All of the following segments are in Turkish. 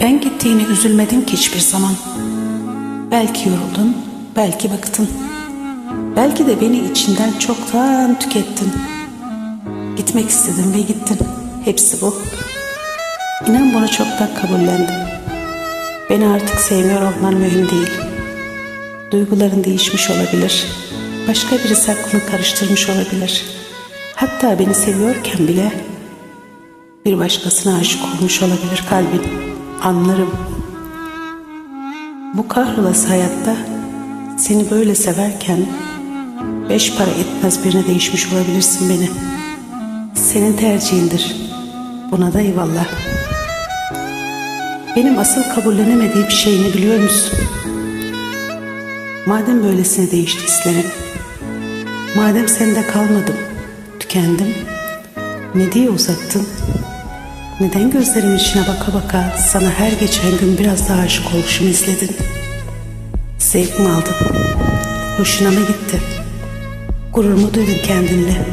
Ben gittiğini üzülmedim ki hiçbir zaman. Belki yoruldun, belki bıktın. Belki de beni içinden çoktan tükettin. Gitmek istedin ve gittin. Hepsi bu. İnan bunu çoktan kabullendim. Beni artık sevmiyor olman mühim değil. Duyguların değişmiş olabilir. Başka birisi aklını karıştırmış olabilir. Hatta beni seviyorken bile bir başkasına aşık olmuş olabilir kalbin. Anlarım. Bu kahrolası hayatta seni böyle severken beş para etmez birine değişmiş olabilirsin beni. Senin tercihindir. Buna da eyvallah. Benim asıl kabullenemediğim şeyini biliyor musun? Madem böylesine değişti hislerin, madem sende kalmadım, tükendim, ne diye uzattın? Neden gözlerimin içine baka baka sana her geçen gün biraz daha aşık oluşumu izledin? Zevk mi aldın? Hoşuna mı gitti? Gurur mu duydun kendinle?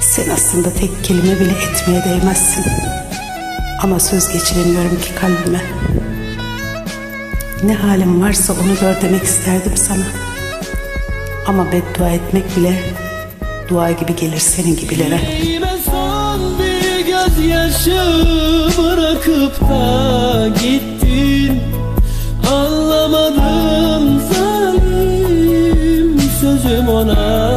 Sen aslında tek kelime bile etmeye değmezsin. Ama söz geçiremiyorum ki kalbime. Ne halim varsa onu gör demek isterdim sana. Ama beddua etmek bile dua gibi gelir senin gibilere. Bir gözyaşı bırakıp da gittin. Anlamadım zalim sözüm ona